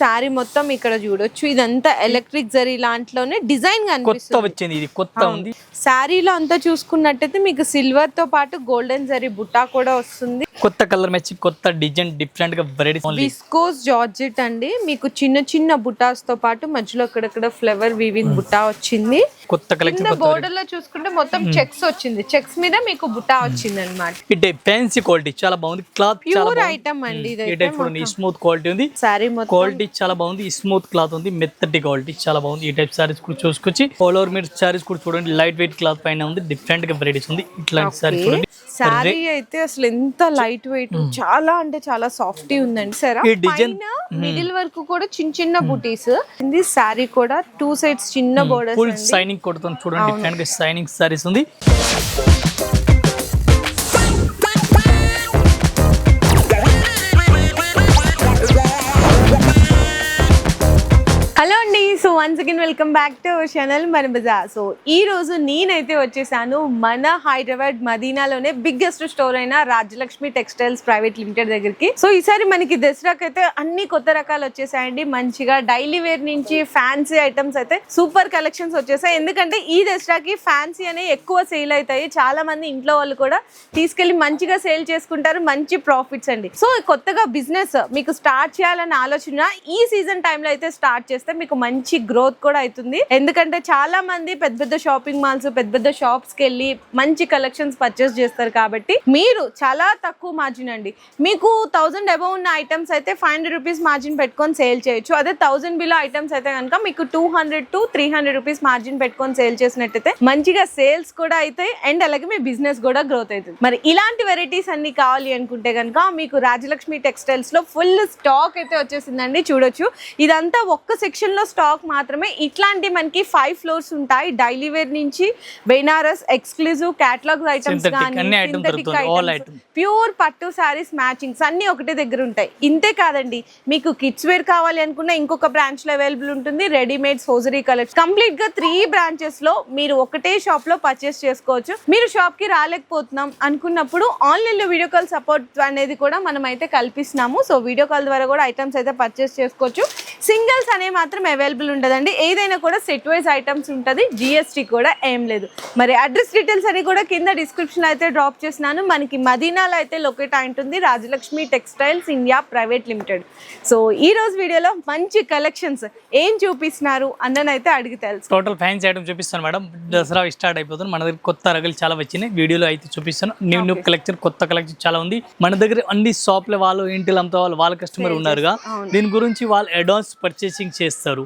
శారీ మొత్తం ఇక్కడ చూడొచ్చు. ఇదంతా ఎలక్ట్రిక్ జరీ లాంటిలోనే డిజైన్ కొత్త కనిపిస్తుంది వచ్చింది ఇది కొత్త ఉంది. శారీలో అంతా చూసుకున్నట్టయితే మీకు సిల్వర్తో పాటు గోల్డెన్ జరీ బుట్టా కూడా వస్తుంది. కొత్త కలర్ మ్యాచ్ కొత్త డిజైన్ డిఫరెంట్గా వెరైటీ విస్కోస్ జార్జెట్ అండి. మీకు చిన్న చిన్న బుటాస్తో పాటు మధ్యలో అక్కడక్కడ ఫ్లవర్ వీవింగ్ బుట్టా వచ్చింది. కొత్త కలెక్షన్ బోర్డర్లో చూసుకుంటే మొత్తం చెక్స్ వచ్చింది. చెక్స్ మీద మీకు బుట్టా వచ్చింది అనమాట ఇటే ఫ్యాన్సీ క్వాలిటీ చాలా బాగుంది. క్లాత్ ప్యూర్ ఐటమ్ అండి చూడండి స్మూత్ క్వాలిటీ ఉంది. మొత్తం. క్వాలిటీ చాలా బాగుంది. స్మూత్ క్లాత్ ఉంది. మెత్తటి క్వాలిటీ చాలా బాగుంది. ఈ టైప్ సారీస్ కూడా చూసుకొచ్చి ఆల్ ఓవర్ మీరు సారీస్ కూడా చూడండి. లైట్ వెయిట్ క్లాత్ పైన ఉంది. డిఫరెంట్గా వెరైటీస్ ఉంది. ఇట్లాంటి సారీ చూడండి. శారీ అయితే అసలు ఎంత లైట్ వెయిట్ చాలా అంటే చాలా సాఫ్ట్ ఉందండి. సరే మిడిల్ వరకు కూడా చిన్న చిన్న బుటీస్. ఇది శారీ కూడా టూ సైడ్స్ చిన్న బోర్డర్స్ ఫుల్ సైనింగ్ కొడుతుంది చూడండి. సైనింగ్ సారీస్ ఉంది. Once again welcome back to channel మన బజార్ సో ఈ రోజు నేనైతే వచ్చేసాను మన హైదరాబాద్ మదీనాలోనే బిగ్గెస్ట్ స్టోర్ అయిన రాజ్యలక్ష్మి టెక్స్టైల్స్ ప్రైవేట్ లిమిటెడ్ దగ్గరికి. సో ఈసారి మనకి దసరాకి అయితే అన్ని కొత్త రకాలు వచ్చేసాయండి. మంచిగా డైలీ వేర్ నుంచి ఫ్యాన్సీ ఐటమ్స్ అయితే సూపర్ కలెక్షన్స్ వచ్చేసాయి. ఎందుకంటే ఈ దసరాకి ఫ్యాన్సీ అనే ఎక్కువ సేల్ అవుతాయి. చాలా మంది ఇంట్లో వాళ్ళు కూడా తీసుకెళ్ళి మంచిగా సేల్ చేసుకుంటారు. మంచి ప్రాఫిట్స్ అండి. సో కొత్తగా బిజినెస్ మీకు స్టార్ట్ చేయాలన్న ఆలోచన ఈ సీజన్ టైంలో అయితే స్టార్ట్ చేస్తే మీకు మంచి గ్రోత్ కూడా అవుతుంది. ఎందుకంటే చాలా మంది పెద్ద పెద్ద షాపింగ్ మాల్స్ పెద్ద పెద్ద షాప్స్కి వెళ్ళి మంచి కలెక్షన్స్ పర్చేస్ చేస్తారు కాబట్టి మీరు చాలా తక్కువ మార్జిన్ అండి. మీకు థౌసండ్ అబౌవ్ ఉన్న ఐటమ్స్ అయితే ఫైవ్ హండ్రెడ్ రూపీస్ మార్జిన్ పెట్టుకొని సేల్ చేయొచ్చు. అదే థౌసండ్ బిలో ఐటమ్స్ అయితే కనుక మీకు two hundred to three hundred rupees margin పెట్టుకొని సేల్ చేసినట్టయితే మంచిగా సేల్స్ కూడా అవుతాయి అండ్ అలాగే మీ బిజినెస్ కూడా గ్రోత్ అవుతుంది. మరి ఇలాంటి వెరైటీస్ అన్ని కావాలి అనుకుంటే కనుక మీకు రాజలక్ష్మి టెక్స్టైల్స్లో ఫుల్ స్టాక్ అయితే వచ్చేసిందండి. చూడొచ్చు. ఇదంతా ఒక్క సెక్షన్లో స్టాక్ మాత్రమే ఇట్లాంటి మనకి ఫైవ్ ఫ్లోర్స్ ఉంటాయి. డైలీ వేర్ నుంచి Banaras exclusive catalogue items items. Pure పట్టు శారీస్ మ్యాచింగ్స్ అన్ని ఒకటే దగ్గర ఉంటాయి. ఇంతే కాదండి మీకు కిడ్స్ వేర్ కావాలి అనుకున్న ఇంకొక బ్రాంచ్లో అవైలబుల్ ఉంటుంది రెడీమేడ్ హోజరీ కలెక్షన్ కంప్లీట్గా త్రీ బ్రాంచెస్లో మీరు ఒకటే షాప్లో పర్చేస్ చేసుకోవచ్చు. మీరు షాప్కి రాలేకపోతున్నాం అనుకున్నప్పుడు ఆన్లైన్లో వీడియో కాల్ సపోర్ట్ అనేది కూడా మనం అయితే కల్పిస్తున్నాము. సో వీడియో కాల్ ద్వారా కూడా ఐటమ్స్ అయితే పర్చేస్ చేసుకోవచ్చు. సింగిల్స్ అనేవి మాత్రం అవైలబుల్ ఉండదండి. ఏదైనా కూడా సెట్ వైజ్ ఐటమ్స్ ఉంటుంది. జిఎస్టీ కూడా ఏం లేదు. మరి అడ్రస్ డీటెయిల్స్ అని కూడా కింద డిస్క్రిప్షన్ అయితే డ్రాప్ చేసినాను మనకి మదీనాలో అయితే లొకేట్ అయి ఉంటుంది. Rajalakshmi Textiles India Private Limited so ఈ రోజు వీడియోలో మంచి కలెక్షన్స్ ఏం చూపిస్తున్నారు అన్ననైతే అడిగి తెలుసు టోటల్ ఫ్యాన్సీ ఐటమ్ చూపిస్తాను మేడం. దసరా స్టార్ట్ అయిపోతుంది. మన దగ్గర కొత్త రకాలు చాలా వచ్చినాయి వీడియోలో అయితే చూపిస్తాను. న్యూ న్యూ కలెక్షన్ కొత్త కలెక్షన్ చాలా ఉంది. మన దగ్గర అన్ని షాప్ల వాళ్ళు ఇంటిలో అమ్ముతా వాళ్ళు వాళ్ళ కస్టమర్ ఉన్నారుగా. దీని గురించి వాళ్ళు అడ్వాన్స్ పర్చేసింగ్ చేస్తారు.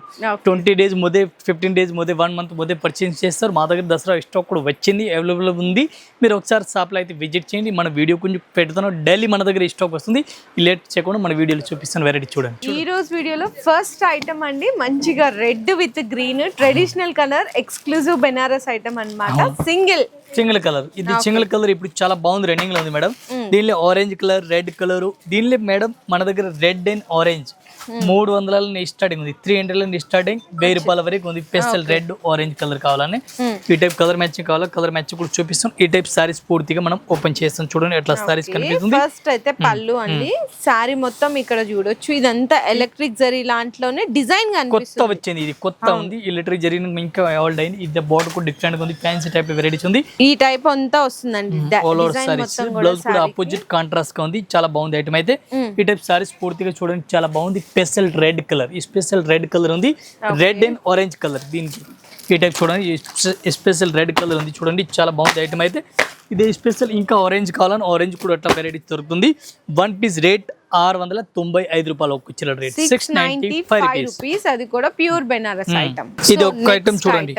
ట్వంటీ డేస్ ముందే ఫిఫ్టీన్ డేస్ ముందే వన్ మంత్ ముందే పర్చేసింగ్ చేస్తారు. మా దగ్గర దసరా స్టాక్ కూడా వచ్చింది అవైలబుల్ ఉంది. మీరు ఒకసారి షాప్లో అయితే విజిట్ చేయండి. మన వీడియో కొంచెం పెడుతున్నాం. డైలీ మన దగ్గర స్టాక్ వస్తుంది. లేట్ చేయకుండా మన వీడియోలో చూపిస్తాను వెరైటీ చూడండి. ఈ రోజు వీడియోలో ఫస్ట్ ఐటమ్ అండి మంచిగా red with green traditional colour exclusive Banaras item అన్నమాట. సింగిల్ సింగిల్ కలర్ ఇది సింగిల్ కలర్ ఇప్పుడు చాలా బాగుంది రన్నింగ్లో ఉంది మేడం. దీనిలో ఆరెంజ్ కలర్ రెడ్ కలర్ దీనిలో మేడం మన దగ్గర రెడ్ అండ్ ఆరెంజ్ మూడు వందల స్టార్టింగ్ ఉంది త్రీ హండ్రెడ్ స్టార్టింగ్ వెయ్యి రూపాయల వరకు ఉంది. పెస్టల్ రెడ్ ఆరెంజ్ కలర్ కావాలని. ఈ టైప్ కలర్ మ్యాచింగ్ కావాలా? కలర్ మ్యాచ్ కూడా చూపిస్తాం. ఈ టైప్ సారీస్ పూర్తిగా మనం ఓపెన్ చేస్తాం. చూడండి ఎట్లా సారీస్ కనిపిస్తుంది. ఫస్ట్ అయితే పళ్ళు అండి. శారీ మొత్తం ఇక్కడ చూడొచ్చు. ఇదంతా ఎలక్ట్రిక్ జరీ లాంటిలోనే డిజైన్ కొత్త వచ్చింది. ఇది కొత్త ఉంది. లిటరీ జరిగిన ఇంకా ఓల్డ్ అయింది. ఇది బోర్డర్ కూడా డిఫరెంట్గా ఉంది. ఫ్యాన్సీ టైప్ వెరైటీస్ ఉంది. ఈ టైప్ అంతా వస్తుందండి. ఆల్ ఓవర్ సారీస్ బ్లౌజ్ కూడా. అపోజిట్ కాంట్రాస్ట్గా ఉంది. చాలా బాగుంది ఐటమ్ అయితే. ఈ టైప్ సారీస్ పూర్తిగా చూడండి. చాలా బాగుంది. Special red colour. ఈ స్పెషల్ రెడ్ కలర్ ఉంది. Red and orange colour. దీనికి ఈ టైప్ చూడండి. స్పెషల్ రెడ్ కలర్ ఉంది చూడండి. చాలా బాగుంది ఐటమ్ అయితే. ఇదే స్పెషల్ ఇంకా ఆరెంజ్ కావాలని ఆరెంజ్ కూడా అట్లా వెరైటీ దొరుకుతుంది. వన్ పీస్ రేట్ ఆరు వందల తొంభై ఐదు రూపాయలు ఒక్క చిల్లర rate. Six ninety five rupees అది కూడా ప్యూర్ బెనారస్ ఐటమ్ ఇది ఒక్క ఐటమ్ చూడండి.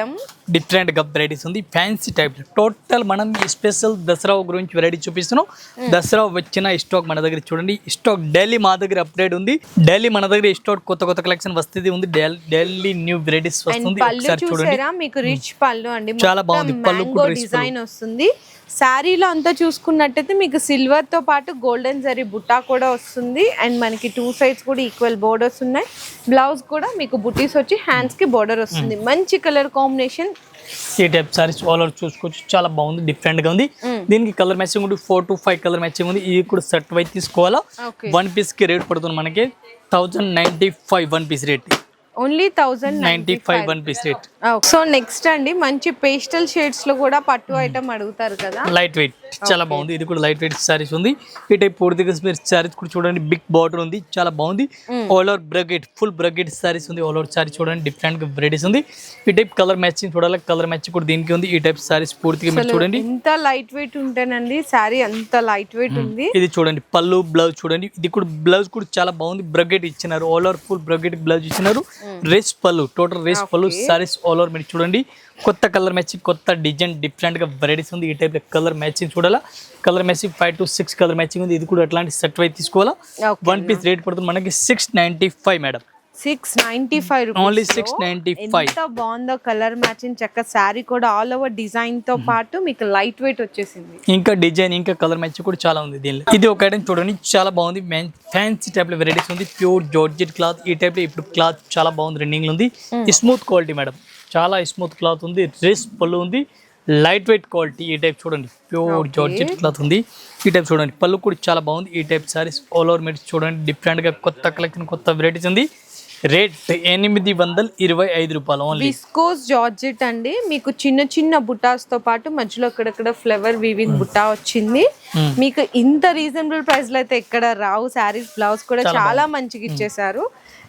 డిఫరెంట్గా వెరైటీస్ ఉంది. ఫ్యాన్సీ టైప్ టోటల్ మనం స్పెషల్ దసరా గురించి వెరైటీ చూపిస్తున్నాం. దసరా వచ్చిన స్టాక్ మన దగ్గర చూడండి. స్టాక్ డైలీ మా దగ్గర అప్డేట్ ఉంది. డైలీ మన దగ్గర స్టాక్ కొత్త కొత్త కలెక్షన్ వస్తుంది ఉంది. డైలీ న్యూ వెరైటీస్ వస్తుంది. ఒకసారి చూడండి. మీకు రిచ్ పళ్ళు అండి. చాలా బాగుంది. పళ్ళు డిజైన్ వస్తుంది. శారీలో అంతా చూసుకున్నట్టయితే మీకు సిల్వర్తో పాటు గోల్డెన్ జరీ బుట్టా కూడా వస్తుంది. అండ్ మనకి టూ సైడ్స్ కూడా ఈక్వల్ బోర్డర్స్ ఉన్నాయి. బ్లౌజ్ కూడా మీకు బుటీస్ వచ్చి హ్యాండ్స్కి బోర్డర్ వస్తుంది. మంచి కలర్ కాంబినేషన్ ఈ టైప్ సారీస్ ఆల్ ఓవర్ చూసుకోవచ్చు. చాలా బాగుంది డిఫరెంట్గా ఉంది. దీనికి కలర్ మ్యాచింగ్ ఉంది four to five colour matching ఉంది. ఇది కూడా సెట్ వైజ్ తీసుకోవాలా? వన్ పీస్కి రేట్ పడుతుంది మనకి. Thousand ninety five one piece rate only thousand ninety five one piece rate so next అండి మంచి పేస్టల్ షేడ్స్లో కూడా పట్టు ఐటమ్ అడుగుతారు కదా? లైట్ వెయిట్ చాలా బాగుంది. ఇది కూడా లైట్ వెయిట్ సారీస్ ఉంది. ఈ టైప్ పూర్తిగా మీరు సారీస్ కూడా చూడండి. బిగ్ బార్డర్ ఉంది. చాలా బాగుంది. All over brocade full brocade saris ఉంది. ఆల్ ఓవర్ సారీ చూడండి. డిఫరెంట్గా వెరైటీస్ ఉంది. ఈ టైప్ కలర్ మ్యాచింగ్ చూడాలి. కలర్ మ్యాచింగ్ కూడా దీనికి ఉంది. ఈ టైప్ సారీస్ పూర్తిగా మీరు చూడండి. ఎంత లైట్ వెయిట్ ఉంటేనండి శారీ అంత లైట్ వెయిట్ ఉంది. ఇది చూడండి. పళ్ళు బ్లౌజ్ చూడండి. ఇది కూడా బ్లౌజ్ కూడా చాలా బాగుంది. బ్రగెట్ ఇచ్చినారు. All over full brocade blouse ఇచ్చినారు. రేస్ పళ్ళు టోటల్ రేస్ పళ్ళు సారీస్ ఆల్ ఓవర్ మీరు చూడండి. కొత్త కలర్ మ్యాచింగ్ కొత్త డిజైన్ డిఫరెంట్గా వెరైటీస్ ఉంది. ఈ టైప్ కలర్ మ్యాచింగ్ చూడాలా? Colour matching five to six colour matching ఉంది. ఇది కూడా అట్లాంటి సెట్ వైజ్ తీసుకోవాలా? వన్ పీస్ రేట్ పడుతుంది మనకి six ninety five madam six ninety five only six ninety five ఎంత బాగుందో కలర్ మ్యాచింగ్ చక్క శారీ కూడా ఆల్ ఓవర్ డిజైన్తో పాటు మీకు లైట్ వెయిట్ వచ్చేసింది. ఇంకా డిజైన్ ఇంకా కలర్ మ్యాచ్ కూడా చాలా ఉంది దీనిలో. ఇది ఒక ఐటమ్ చూడండి చాలా బాగుంది. ఫ్యాన్సీ టైప్లో వెరైటీస్ ఉంది. ప్యూర్ జార్జెట్ క్లాత్ ఈ టైప్లో ఇప్పుడు క్లాత్ చాలా బాగుంది రన్నింగ్లో ఉంది స్మూత్ క్వాలిటీ మేడం చాలా స్మూత్ క్లాత్ ఉంది డ్రెస్ పళ్ళు ఉంది. లైట్ వెయిట్ క్వాలిటీ ఈ టైప్ చూడండి. ప్యూర్ జార్జెట్ క్లాత్ ఉంది. ఈ టైప్ చూడండి పళ్ళు కూడా చాలా బాగుంది. ఈ టైప్ సారీస్ ఆల్ ఓవర్ మీరు చూడండి. డిఫరెంట్గా కొత్త కలెక్షన్ కొత్త వెరైటీస్ ఉంది. రేట్ ఎనిమిది వందల ఇరవై ఐదు రూపాయలు ఓన్లీ విస్కోస్ జార్జెట్ అండి. మీకు చిన్న చిన్న బుటాస్తో పాటు మధ్యలో అక్కడక్కడ ఫ్లవర్ వీవింగ్ బుటా వచ్చింది. మీకు ఇంత రీజనబుల్ ప్రైస్లో అయితే ఎక్కడ రావు. శారీస్ బ్లౌజ్ కూడా చాలా మంచిగా ఇచ్చేసారు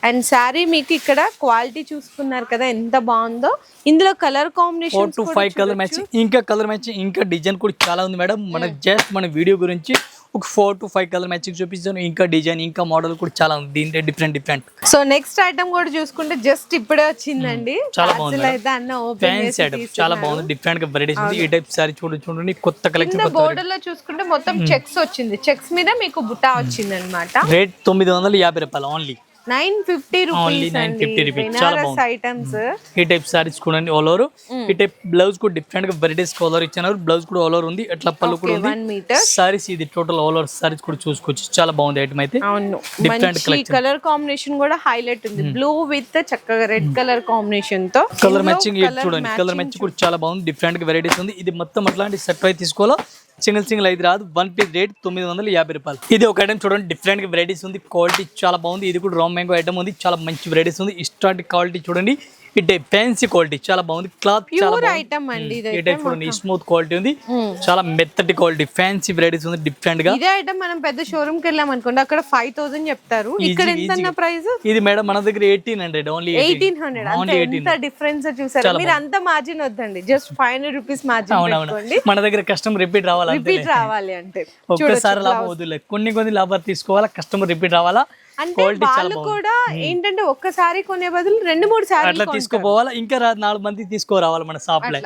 అండ్ శారీ మీకు ఇక్కడ క్వాలిటీ చూసుకున్నారు కదా ఎంత బాగుందో. ఇందులో colour combination to five colour matching ఇంకా కలర్ మ్యాచింగ్ ఇంకా డిజైన్ కూడా చాలా ఉంది మేడం. మన జస్ట్ మన వీడియో గురించి ఒక four to five colour matching చూపిస్తాను. ఇంకా డిజైన్ ఇంకా మోడల్ కూడా చాలా ఉంది. దీంట్లో different different so next item కూడా చూసుకుంటే జస్ట్ ఇప్పుడే వచ్చిందండి. చాలా బాగుంది ఫ్యాన్సీ ఐటమ్ చాలా బాగుంది. డిఫరెంట్గా వెరైటీస్ ఉంది. ఈ టైప్ సారీ చూడండి చూడండి. కొత్త కలెక్షన్ బోర్డర్లో చూసుకుంటే మొత్తం చెక్స్ వచ్చింది. చెక్స్ మీద మీకు బుటా వచ్చింది అనమాట రేట్ తొమ్మిది వందల యాభై రూపాయలు only nine fifty Only rupees అండి. 950 rupees. చాలా బాగుంది. ఐటమ్స్ ఈ టైప్ సారీస్ చూడండి ఆల్ ఓవర్ ఈ టైప్ బ్లౌజ్ కూడా డిఫరెంట్గా వెరైటీస్ కలర్ ఇచ్చినారు బ్లౌజ్ కూడా ఆల్ ఓవర్ ఉంది. అట్లా పళ్ళు కూడా ఉంది. సారీస్ ఇది టోటల్ ఆల్ ఓవర్ సారీస్ కూడా చూసుకోవచ్చు. చాలా బాగుంది ఐటమ్ అయితే. అవును. Collection. కలర్ కాంబినేషన్ కూడా హైలైట్ ఉంది. బ్లూ విత్ చక్కగా రెడ్ కలర్ కాంబినేషన్తో. కలర్ మ్యాచింగ్ చూడండి. కలర్ మ్యాచింగ్ కూడా చాలా బాగుంది. డిఫరెంట్గా వెరైటీస్ ఉంది. ఇది మొత్తం అట్లాంటి సెట్ అయితే తీసుకోవాలా? సింగిల్ సింగిల్ అయితే రాదు. వన్ పీస్ రేట్ తొమ్మిది వందల యాభై రూపాయలు. ఇది ఒక ఐటమ్ చూడండి. డిఫరెంట్ వెరైటీస్ ఉంది. క్వాలిటీ చాలా బాగుంది. ఇది కూడా రామ్ మ్యాంగో ఐటమ్ ఉంది. చాలా మంచి వెరైటీస్ ఉంది. ఇష్టాంటి క్వాలిటీ చూడండి. ఇటే ఫ్యాన్సీ క్వాలిటీ చాలా బాగుంది. క్లాత్ చాలా ఐటమ్ అండి స్మూత్ క్వాలిటీ ఉంది. చాలా మెత్తటి క్వాలిటీ ఫ్యాన్సీ వెరైటీస్ ఉంది. డిఫరెంట్గా. ఇదే ఐటమ్ మనం పెద్ద షోరూమ్కి వెళ్ళాం అనుకోండి అక్కడ ఫైవ్ థౌసండ్ చెప్తారు. ఇక్కడ ఎంత ప్రైస్ ఇది మేడం మన దగ్గర eighteen hundred only eighteen hundred ఎంత డిఫరెన్స్ చూసారు? మీరు అంత మార్జిన్ వద్దండి. Just five hundred rupees margin మన దగ్గర కస్టమర్ రిపీట్ రావాలి రిపీట్ రావాలి అంటే ఒక్కసారి లాభం వదిలే కొన్ని కొన్ని లాభాలు తీసుకోవాలా కస్టమర్ రిపీట్ రావాలా? అంటే వాళ్ళు కూడా ఏంటంటే ఒక్కసారి కొనే బదులు రెండు మూడు సార్లు అట్లా తీసుకోపోవాలా? ఇంకా నాలుగు మంది తీసుకోరావాలి మన షాప్లో.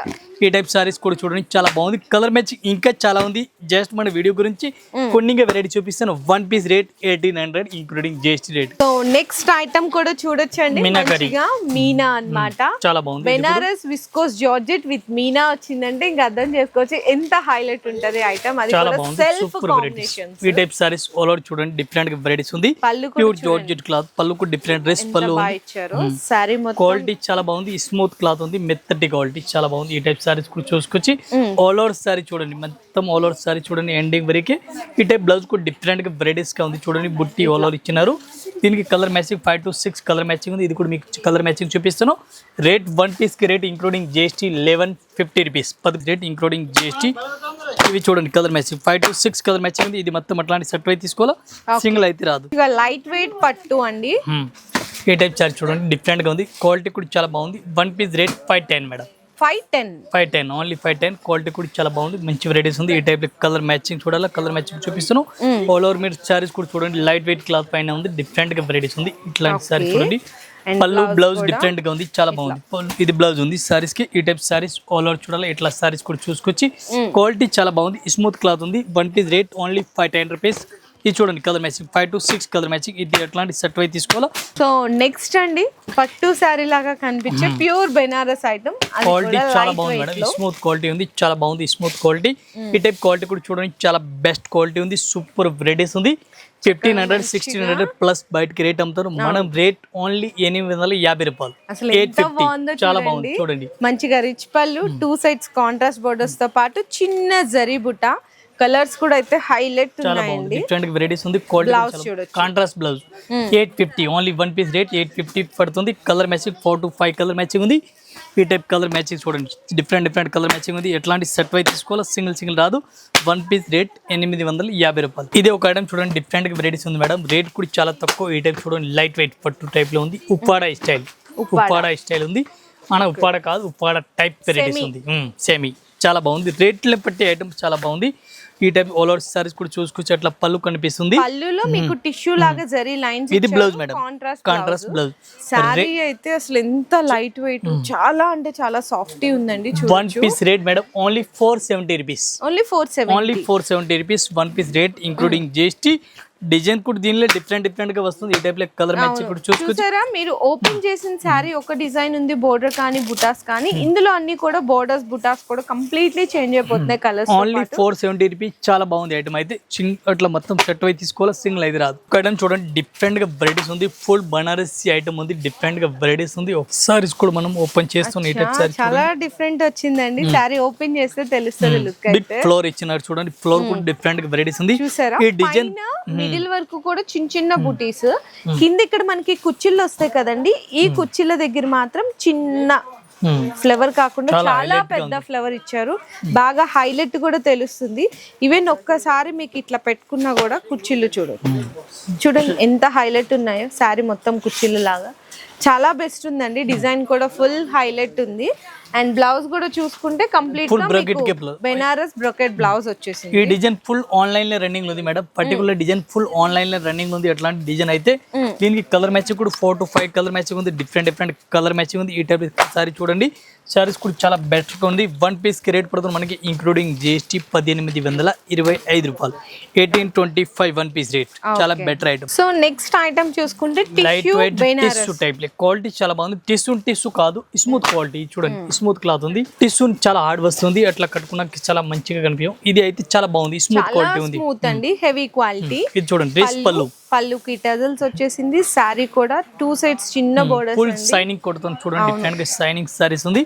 ఈ టైప్ సారీస్ కూడా చూడండి చాలా బాగుంది. కలర్ మ్యాచ్ ఇంకా చాలా ఉంది. జస్ట్ మన వీడియో గురించి కొన్ని వెరైటీ చూపిస్తాను. One piece rate eighteen hundred including GST rate so next item కూడా చూడొచ్చండి. మంచిగా. మీనా అన్నమాట. చాలా బాగుంది. బెనారస్ విస్కోస్ జార్జెట్ విత్ మీనా వచ్చిందంటే ఇంకా అర్థం చేసుకోవచ్చు. ఎంత హైలైట్ ఉంటది ఐటమ్ అది చాలా కూడా బాగుంది. సెల్ఫ్ కాంబినేషన్ ఈ టైప్ సారీస్ ఆల్ ఓవర్ చూడండి డిఫరెంట్ వెరైటీస్ ఉంది. పళ్ళు ప్యూర్ జార్జెట్ క్లాత్ పళ్ళుకు డిఫరెంట్ డ్రెస్ పళ్ళు. ఇచ్చారు. సారీ క్వాలిటీ చాలా బాగుంది. స్మూత్ క్లాత్ ఉంది. మెత్తటి క్వాలిటీ చాలా బాగుంది. ఈ టైప్ సారీస్ కూడా చూసుకొచ్చి ఆల్ ఓవర్ సారీ చూడండి. మొత్తం ఆల్ ఓవర్ సారీ చూడండి. ఎండింగ్ వరకే ఈ టైప్ బ్లౌజ్ కూడా డిఫరెంట్గా varieties గా ఉంది. చూడండి బుట్టి ఆల్ ఓవర్ ఇచ్చినారు. దీనికి colour matching five to six colour matching ఉంది. ఇది కూడా మీకు కలర్ మ్యాచింగ్ చూపిస్తాను. రేట్ వన్ పీస్కి rate including GST eleven fifty rupees. పది రేట్ ఇంక్లూడింగ్ జిఎస్టీ ఇవి చూడండి colour matching five to six colour matching ఉంది. ఇది మొత్తం అట్లాంటి సెట్ అయితే తీసుకోవాలా? సింగిల్ అయితే రాదు. ఇక లైట్ వెయిట్ పట్టు అండి. ఈ టైప్ చార్జ్ చూడండి డిఫరెంట్గా ఉంది. క్వాలిటీ కూడా చాలా బాగుంది. One piece rate five ten madam five ten five ten only five ten quality కూడా చాలా బాగుంది. మంచి వెరైటీస్ ఉంది. ఈ టైప్ కలర్ మ్యాచింగ్ చూడాలి? కలర్ మ్యాచింగ్ చూపిస్తాను ఆల్ ఓవర్ మీరు సారీస్ కూడా చూడండి. లైట్ వెయిట్ క్లాత్ పైన ఉంది. డిఫరెంట్గా వెరైటీస్ ఉంది. ఇట్లాంటి సారీ చూడండి. పళ్ళు బ్లౌజ్ డిఫరెంట్గా ఉంది చాలా బాగుంది. ఇది బ్లౌజ్ ఉంది సారీస్కి ఈ టైప్ సారీస్ ఆల్ ఓవర్ చూడాలి ఇట్లా సారీస్ కూడా చూసుకొచ్చి క్వాలిటీ చాలా బాగుంది స్మూత్ క్లాత్ ఉంది one piece rate only five ten rupees ఇది చూడండి colour matching. Five to six colour matching. ఇది ఎట్లాంటి సెట్ అయి తీసుకోవాలో. సో నెక్స్ట్ అండి పట్టు శారీ లాగా కనిపించే ప్యూర్ బెనారస్ ఐటమ్. క్వాలిటీ చాలా బాగుంది మేడం. స్మూత్ క్వాలిటీ ఉంది చాలా బాగుంది స్మూత్ క్వాలిటీ ఈ టైప్ క్వాలిటీ కూడా చూడండి చాలా బెస్ట్ క్వాలిటీ ఉంది సూపర్ వెరైటీస్ ఉంది. Fifteen hundred sixteen hundred plus బయటకి రేట్ అమ్ముతారు. మనం రేట్ ఓన్లీ ఎనిమిది వందల యాభై రూపాయలు. అసలు ఎంత బాగుందో చాలా బాగుంది చూడండి. మంచిగా రిచ్ పళ్ళు టూ సైడ్స్ కాంట్రాస్ట్ బోర్డర్స్తో పాటు చిన్న జరీ బుట్ట. కలర్స్ కూడా అయితే హైలైట్ చాలా బాగుంది. ఉన్నాయండి. డిఫరెంట్ వెరైటీస్ ఉంది. Blouse క్వాలిటీ చూడొచ్చు. Contrast blouse eight fifty only one piece rate eight fifty పడుతుంది. Colour matching four to five colour matching ఉంది. ఈ టైప్ కలర్ మ్యాచింగ్ చూడండి. డిఫరెంట్ డిఫరెంట్ కలర్ మ్యాచింగ్ ఉంది. ఎట్లాంటి సెట్ వై తీసుకోవాలో సింగిల్ సింగిల్ రాదు. వన్ పీస్ రేట్ ఎనిమిది వందల యాభై రూపాయలు. ఇది ఒక ఐటమ్ చూడండి. డిఫరెంట్ వెరైటీస్ ఉంది మేడం రేట్ కూడా చాలా తక్కువ. ఈ టైప్ చూడండి. లైట్ వెయిట్ పట్టు టైప్లో ఉంది. ఉప్పాడ స్టైల్ ఉప్పాడ. స్టైల్ ఉంది. మన ఉప్పాడ కాదు. ఉప్పాడ టైప్ వెరైటీస్ ఉంది. సేమి చాలా బాగుంది. రేట్లు పట్టే ఐటమ్ చాలా బాగుంది. ఈ టైప్ ఆల్ ఓవర్ సారీస్ కూడా చూసుకోవచ్చు అట్లా పళ్ళు కనిపిస్తుంది. పళ్ళులో మీకు టిష్యూ లాగా జరీ లైన్స్ ఇది blouse madam contrast contrast blouse sari అయితే అసలు ఎంత లైట్ వెయిట్ చాలా అంటే చాలా సాఫ్టీ ఉందండి one piece rate madam only four seventy rupees only four seven only four seventy rupees one piece rate including GST design కూడా దీనిలో డిఫరెంట్ డిఫరెంట్గా వస్తుంది. ఈ టైప్లో కలర్ మ్యాచ్ కూడా చూసుకోవచ్చు చూసారా? మీరు ఓపెన్ చేసిన శారీ ఒక డిజైన్ ఉంది బోర్డర్ కానీ బుటాస్ కానీ ఇందులో అన్ని కూడా బోర్డర్స్ బుటాస్ కూడా కంప్లీట్లీ చేంజ్ అయిపోతున్నాయి colours only four seventy rupees చాలా బాగుంది ఐటమ్ అయితే చింగ్ అట్లా మొత్తం సెట్ అయి తీసుకోవాలి? సింగిల్ అయితే రాదు. ఒక ఐటమ్ చూడండి డిఫరెంట్గా వెరైటీస్ ఉంది. ఫుల్ బనారసి ఐటమ్ ఉంది. డిఫరెంట్గా వెరైటీస్ ఉంది. ఒకసారి కూడా మనం ఓపెన్ చేస్తున్నాం ఈ టైప్ సారీ చాలా డిఫరెంట్ వచ్చిందండి. శారీ ఓపెన్ చేస్తే తెలుస్తుంది లుక్ బిగ్ అయితే. ఫ్లోర్ ఇచ్చినారు చూడండి. ఫ్లోర్ కూడా డిఫరెంట్గా వెరైటీస్ ఉంది. ఈ డిజైన్ మిడిల్ వరకు కూడా చిన్న చిన్న బుటీస్. కింద ఇక్కడ మనకి కుర్చీలు వస్తాయి కదండి. ఈ కుర్చీల దగ్గర మాత్రం చిన్న ఫ్లవర్ కాకుండా చాలా పెద్ద ఫ్లవర్ ఇచ్చారు. బాగా హైలైట్ కూడా తెలుస్తుంది. ఈవెన్ ఒక్కసారి మీకు ఇట్లా పెట్టుకున్నా కూడా కుర్చీలు చూడండి చూడండి ఎంత హైలైట్ ఉన్నాయో శారీ మొత్తం కుర్చీలు లాగా చాలా బెస్ట్ ఉందండి. డిజైన్ కూడా ఫుల్ హైలైట్ ఉంది. అండ్ బ్లౌజ్ కూడా చూసుకుంటే కంప్లీట్ Full brocade కే. బెనారస్ బ్రొకెట్ బ్లౌజ్ వచ్చేసింది. ఈ డిజైన్ ఫుల్ ఆన్లైన్లో రన్నింగ్ ఉంది మేడం. పర్టికులర్ డిజైన్ ఫుల్ ఆన్లైన్లో రన్నింగ్ ఉంది. అట్లాంటి డిజైన్ అయితే దీనికి కలర్ మ్యాచింగ్ కూడా four to five colour matching ఉంది. డిఫరెంట్ డిఫరెంట్ కలర్ మ్యాచింగ్ ఉంది. ఈ టైప్ సారీ చూడండి. సారీస్ కూడా చాలా బెటర్గా ఉంది. వన్ పీస్కి రేట్ పడుతుంది మనకి ఇంక్లూడింగ్ జిఎస్టీ పద్దెనిమిది వందల ఇరవై ఐదు రూపాయలు. Eighteen twenty five one piece rate చాలా better item so next item చూసుకుంటే light tissue weight Banaras tissue type quality చాలా బాగుంది. టిష్యూ టిష్యూ కాదు. స్మూత్ క్వాలిటీ చూడండి. స్మూత్ క్లాత్ ఉంది. టిష్యూ చాలా హార్డ్ వస్తుంది అట్లా కట్టుకున్నాక చాలా మంచిగా కనిపించం ఇది అయితే చాలా బాగుంది. స్మూత్ క్వాలిటీ ఉంది. స్మూత్ అండి. హెవీ క్వాలిటీ ఇది చూడండి డ్రెస్ పళ్ళు. పళ్ళుకి టజల్స్ వచ్చేసింది శారీ కూడా టూ సైడ్స్ చిన్న బోర్డర్స్ ఫుల్ సైనింగ్ కొడుతుంది చూడండి డిఫరెంట్గా సైనింగ్ సారీస్ ఉంది.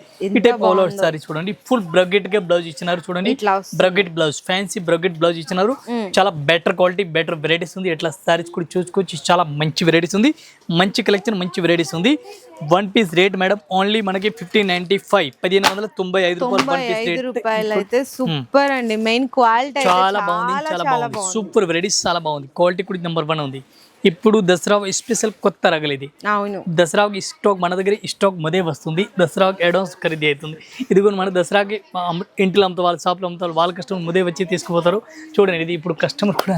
సారీ చూడండి. ఫుల్ బ్రగెట్గా బ్లౌజ్ ఇచ్చినారు చూడండి. ఇట్లా. Brocade blouse fancy brocade blouse ఇచ్చినారు. చాలా బెటర్ క్వాలిటీ బెటర్ వెరైటీస్ ఉంది. ఎట్లా సారీస్ కూడా చూసుకోవచ్చు. చాలా మంచి వెరైటీస్ ఉంది. మంచి కలెక్షన్ మంచి వెరైటీస్ ఉంది. One piece rate madam only మనకి ఫిఫ్టీన్ నైన్టీ ఫైవ్ పదిహేను వందల తొంభై ఐదు రూపాయలు అయితే సూపర్ అండి. మెయిన్ క్వాలిటీ చాలా బాగుంది చాలా బాగుంది. సూపర్ వెరైటీస్ చాలా బాగుంది. క్వాలిటీ కూడా నెంబర్ వన్ ఉంది. ఉంది ఇప్పుడు దసరా స్పెషల్ కొత్త రగలు ఇది. అవును. దసరాకి స్టాక్ మన దగ్గర స్టాక్ మదే వస్తుంది. దసరాకి అడ్వాన్స్ ఖరీదు అవుతుంది. ఇది కూడా మన దసరాకి ఇంట్లో అమ్ముతా వాళ్ళ షాప్లో అమ్ముతారు వాళ్ళ కస్టమర్ ముదే వచ్చి తీసుకుపోతారు. చూడండి ఇది ఇప్పుడు కస్టమర్ కూడా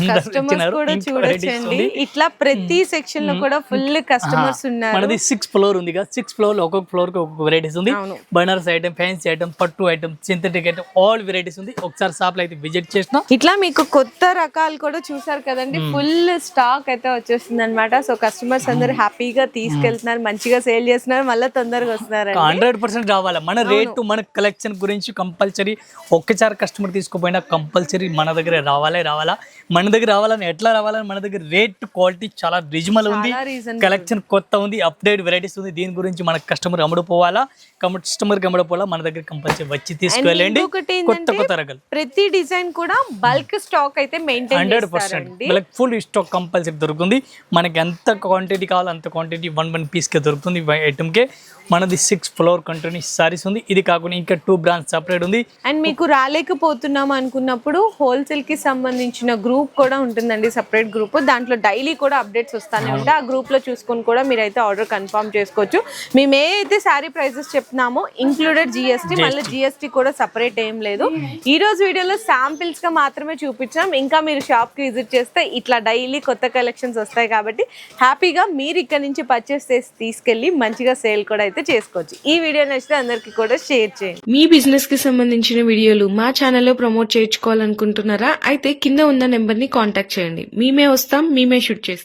చూడొచ్చండి. ఇట్లా ప్రతి సెక్షన్లో కూడా ఫుల్ కస్టమర్స్ ఉన్నారు. మనది సిక్స్ ఫ్లోర్ ఉంది కదా. సిక్స్ ఫ్లోర్లో ఒక్కొక్క ఫ్లోర్కి ఒక్కొక్క వెరైటీస్ ఉంది. బనారస్ ఐటమ్ ఫ్యాన్సీ ఐటమ్ పట్టు item synthetic item all varieties ఉంది. ఒకసారి షాప్లో అయితే విజిట్ చేసిన ఇట్లా మీకు కొత్త రకాలు కూడా చూసారు కదండి. ఫుల్ స్టాక్ అయితే వచ్చేస్తుంది అనమాట సో కస్టమర్స్ అందరూ హ్యాపీగా తీసుకెళ్తున్నారు మంచిగా సేల్ చేస్తున్నారు మళ్ళీ తొందరగా వస్తున్నారు హండ్రెడ్ పర్సెంట్ రావాలి? మన రేటు మన కలెక్షన్ గురించి కంపల్సరీ ఒక్కసారి కస్టమర్ తీసుకుపోయినా కంపల్సరీ మన దగ్గర రావాలే రావాలా? మన దగ్గర రావాలని ఎట్లా రావాలని? మన దగ్గర రేట్ క్వాలిటీ చాలా రిజనబుల్ ఉంది. కలెక్షన్ కొత్త ఉంది అప్డేట్ వెరైటీస్ ఉంది. దీని గురించి మన కస్టమర్ అమ్ముడుపోవాలా కస్టమర్ అమ్ముడుపోవాలా మన దగ్గర కంపల్సరీ వచ్చి తీసుకువెళ్ళండి. ఇంకొకటి కొత్త కొత్త రకాలు. ప్రతి డిజైన్ కూడా బల్క్ స్టాక్ అయితే maintain hundred percent. Full stock compulsory దొరుకుతుంది. మనకి ఎంత క్వాంటిటీ కావాలో అంత క్వాంటిటీ వన్ వన్ పీస్కే దొరుకుతుంది. ఐటమ్కే మనది సిక్స్ ఫ్లోర్ కంటిన్యూ సారీస్ ఉంది. ఇది కాకుండా ఇంకా టూ బ్రాంచ్ సపరేట్ ఉంది. అండ్ మీకు రాలేకపోతున్నాం అనుకున్నప్పుడు హోల్సేల్కి సంబంధించిన గ్రూప్ కూడా ఉంటుందండి సపరేట్ గ్రూప్ దాంట్లో డైలీ కూడా అప్డేట్స్ వస్తానే ఉంటాయి. ఆ గ్రూప్లో చూసుకొని కూడా మీరైతే ఆర్డర్ కన్ఫర్మ్ చేసుకోవచ్చు. మేము ఏ అయితే శారీ ప్రైసెస్ చెప్తున్నామో ఇంక్లూడెడ్ జిఎస్టీ మళ్ళీ జిఎస్టీ కూడా సపరేట్ ఏం లేదు. ఈ రోజు వీడియోలో శాంపిల్స్గా మాత్రమే చూపించాం. ఇంకా మీరు షాప్కి విజిట్ చేస్తే ఇట్లా డైలీ కొత్త కలెక్షన్స్ వస్తాయి. వస్తాయి కాబట్టి హ్యాపీగా మీరు ఇక్కడ నుంచి పర్చేస్ చేసి తీసుకెళ్ళి మంచిగా సేల్ కూడా అయితే చేసుకోవచ్చు. ఈ వీడియో నచ్చితే అందరికీ కూడా షేర్ చేయండి. మీ బిజినెస్కి సంబంధించిన వీడియోలు మా ఛానల్లో ప్రమోట్ చేయించుకోవాలనుకుంటున్నారా? అయితే కింద ఉన్న నెంబర్ని కాంటాక్ట్ చేయండి. మేమే వస్తాం మేమే షూట్ చేస్తాం.